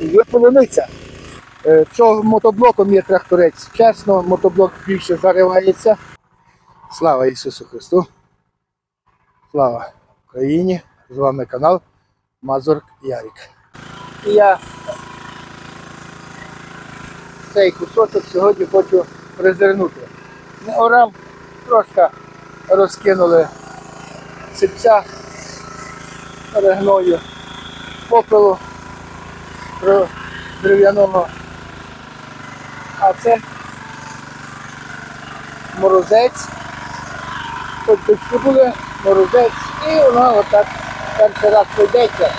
Є. Е, Цього мотоблоком є тракторець. Чесно, мотоблок більше заривається. Слава Ісусу Христу! Слава Україні! З вами канал Мазур Ярік. І я цей кусочок сьогодні хочу презирнути. Не орав, трошки розкинули сипця перегною попелу дро- дерев'яного. А це морозець. Хоч дощі були, морозець, і воно отак перший раз пройдеться.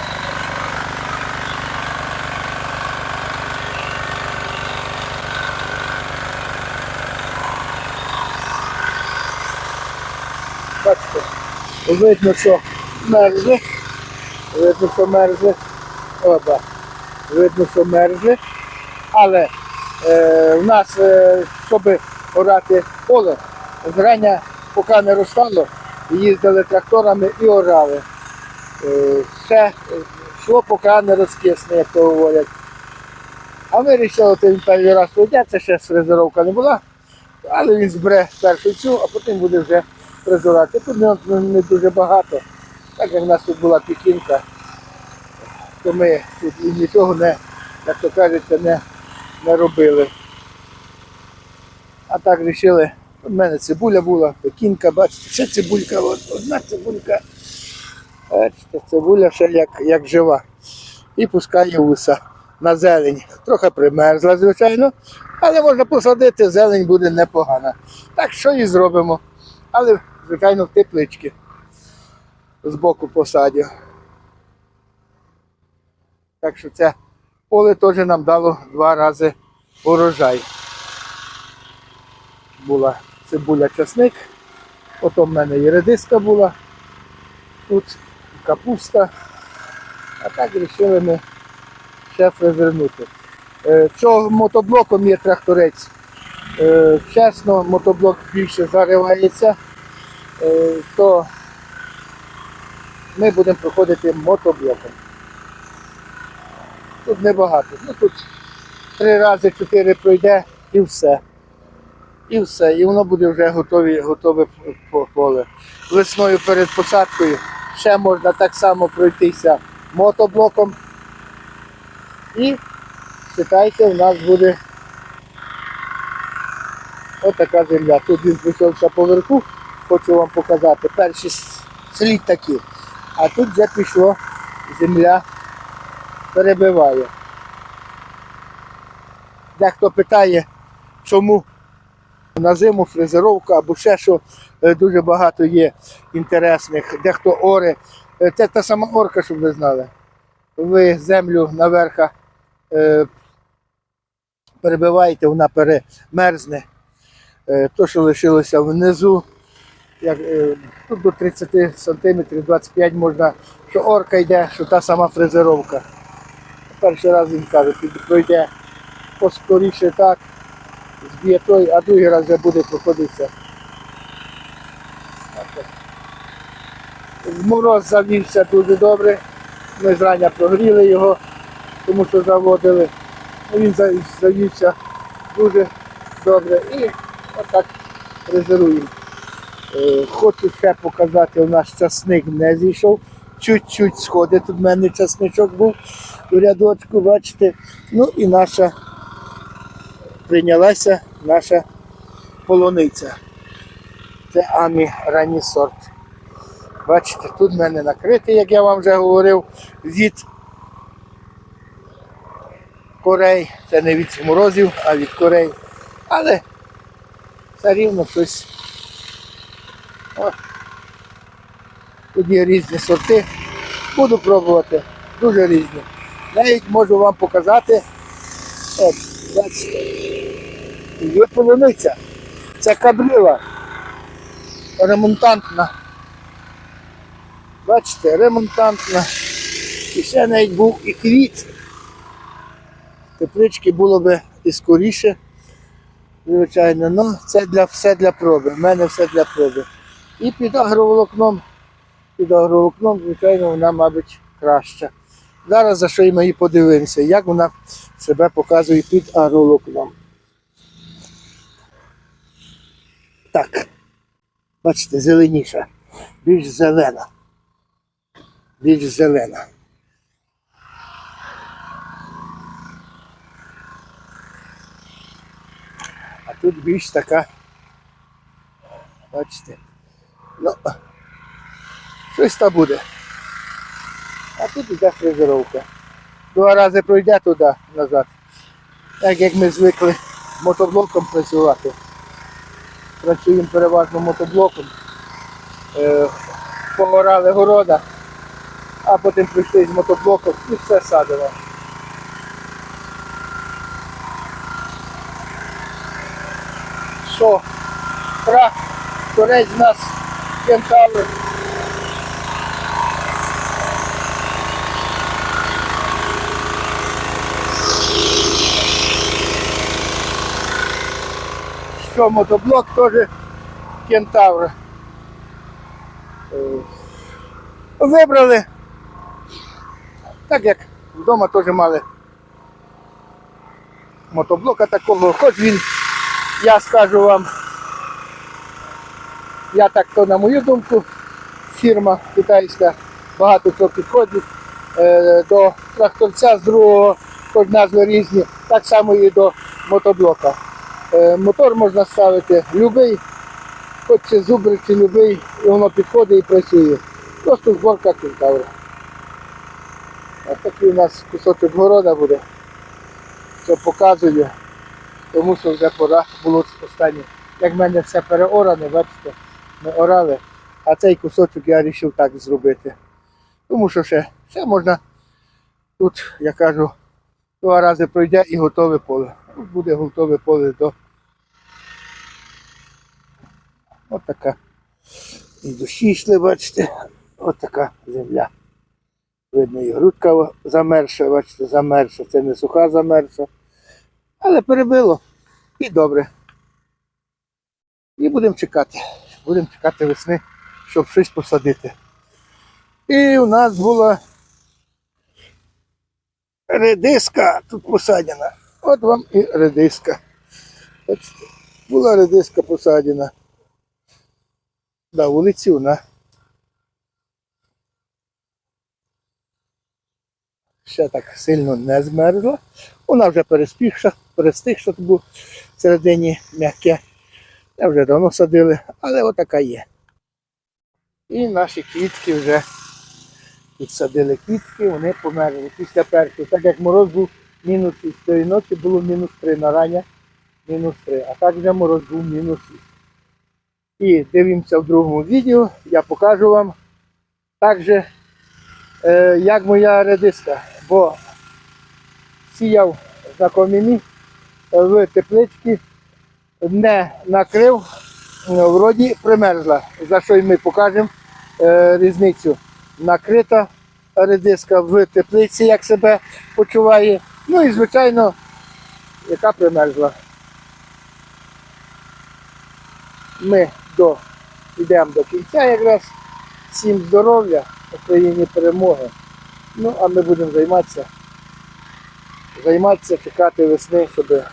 Бачите, видно, що мерзли. Видно, що мерзли. Оба. Видно, що мерзли. Але е, в нас, е, щоб орати поле, зрання поки не розстало, їздили тракторами і орали. Е, все йшло, поки не розкисне, як то говорять. А ми вирішили, він перший раз це ще фрезеровка не була, але він збере першу цю, а потім буде вже фрезерувати. Тут не, не дуже багато, так як в нас тут була пікінка, то ми тут і нічого не, як то кажеться, не, не робили. А так вирішили, у мене цибуля була, пекінка, бачите, ще цибулька, одна цибулька. Бачите, цибуля ще як, як жива. І пускає вуса на зелень. Трохи примерзла, звичайно, але можна посадити, зелень буде непогана. Так що і зробимо. Але, звичайно, в теплички збоку посадю. Так що це поле теж нам дало два рази урожай. Була цибуля часник, потім в мене і редиска була, тут капуста. А так вирішили ми ще фрезернути. Е, Цього мотоблоком є тракторець. Е, Чесно, мотоблок більше заривається, е, то ми будемо проходити мотоблоком. Тут небагато. Ну тут три рази чотири пройде і все. І все. І воно буде вже готові, готове по- поле. Весною перед посадкою ще можна так само пройтися мотоблоком. І читайте, у нас буде отака земля. Тут він прийшовся поверху, хочу вам показати. Перші слід такі. А тут вже пішло земля перебиває. Дехто питає, чому на зиму фрезеровка або ще що е, дуже багато є інтересних, дехто оре. Е, Це та сама орка, щоб ви знали. Ви землю наверха е, перебиваєте, вона перемерзне. То, що лишилося внизу, як, тут до 30 см, 25 можна, що орка йде, що та сама фрезеровка. Перший раз він каже, пройде поскоріше так, зб'є той, а другий раз вже буде проходитися. Мороз завівся дуже добре. Ми зрання прогріли його, тому що заводили. Ну, Він завівся дуже добре і отак резервуємо. Е, Хочу ще показати, у нас часник не зійшов. Чуть-чуть сходить. Тут в мене часничок був у рядочку, бачите. Ну і наша прийнялася наша полуниця. Це Амі ранній сорт. Бачите, тут в мене накритий, як я вам вже говорив, від корей. Це не від морозів, а від корей. Але все рівно щось. Тут є різні сорти. Буду пробувати. Дуже різні. Навіть можу вам показати. От, бачите. Є полуниця. Це кабрила. Ремонтантна. Бачите, ремонтантна. І ще навіть був і квіт. Теплички було би і скоріше. Звичайно, ну це для, все для проби. У мене все для проби. І під агроволокном, під агроволокном, звичайно, вона, мабуть, краща. Зараз за що ми і подивимося, як вона себе показує під агролокном. Так. Бачите, зеленіша. Більш зелена. Більш зелена. А тут більш така. Бачите. Ну, щось там буде. А тут іде фрезеровка. Два рази пройде туди назад. Так як ми звикли мотоблоком працювати. Працюємо переважно мотоблоком. Е, погорали города, а потім прийшли з мотоблоком і все садимо. Що? Трак, торець у нас кентавр. Що мотоблок теж кентавр. Е, Вибрали. Так як вдома теж мали мотоблока такого, хоч він, я скажу вам, я так то на мою думку, фірма китайська багато чого підходить е, до тракторця з другого, хоч назви різні, так само і до мотоблока. Е, мотор можна ставити любий, хоч це зубр чи любий, і воно підходить і працює. Просто зборка кентавра. А такий у нас кусочок города буде, що показую, тому що вже пора було останнє. Як в мене все переоране, бачите, ми орали, а цей кусочок я вирішив так зробити. Тому що ще, ще можна тут, я кажу, два рази пройде і готове поле. Тут буде готове поле до От така. І душі йшли, бачите, от земля. Видно, і грудка замерша, бачите, замерша. Це не суха замерша. Але перебило. І добре. І будемо чекати. Будемо чекати весни, щоб щось посадити. І у нас була редиска тут посадена. От вам і редиска. Бачите, була редиска посадена. Да, вулиці вона. Ще так сильно не змерзла. Вона вже переспівша, перестигша, був всередині м'яке. Я вже давно садили, але отака є. І наші квітки вже підсадили квітки, вони померли після першого. Так як мороз був мінус із тої ночі було мінус 3 на рання, мінус 3, а так вже мороз був мінус 6. І дивимося в другому відео, я покажу вам також, е, як моя редиска, бо сіяв на коміні в тепличці, не накрив, е, вроді примерзла, за що й ми покажемо е, різницю. Накрита редиска в теплиці, як себе почуває. Ну і звичайно, яка примерзла. Ми до, йдемо до кінця якраз. Всім здоров'я, Україні перемоги. Ну, а ми будемо займатися, займатися, чекати весни, щоб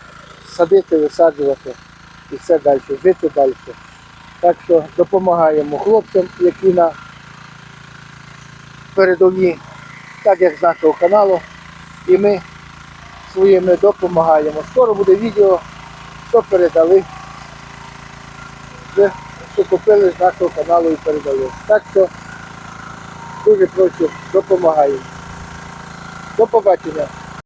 садити, висаджувати і все далі, жити далі. Так що допомагаємо хлопцям, які на передовій, так як з нашого каналу. І ми своїми допомагаємо. Скоро буде відео, що передали що купили з нашого каналу і передали. Так що дуже прошу, допомагаємо. До побачення.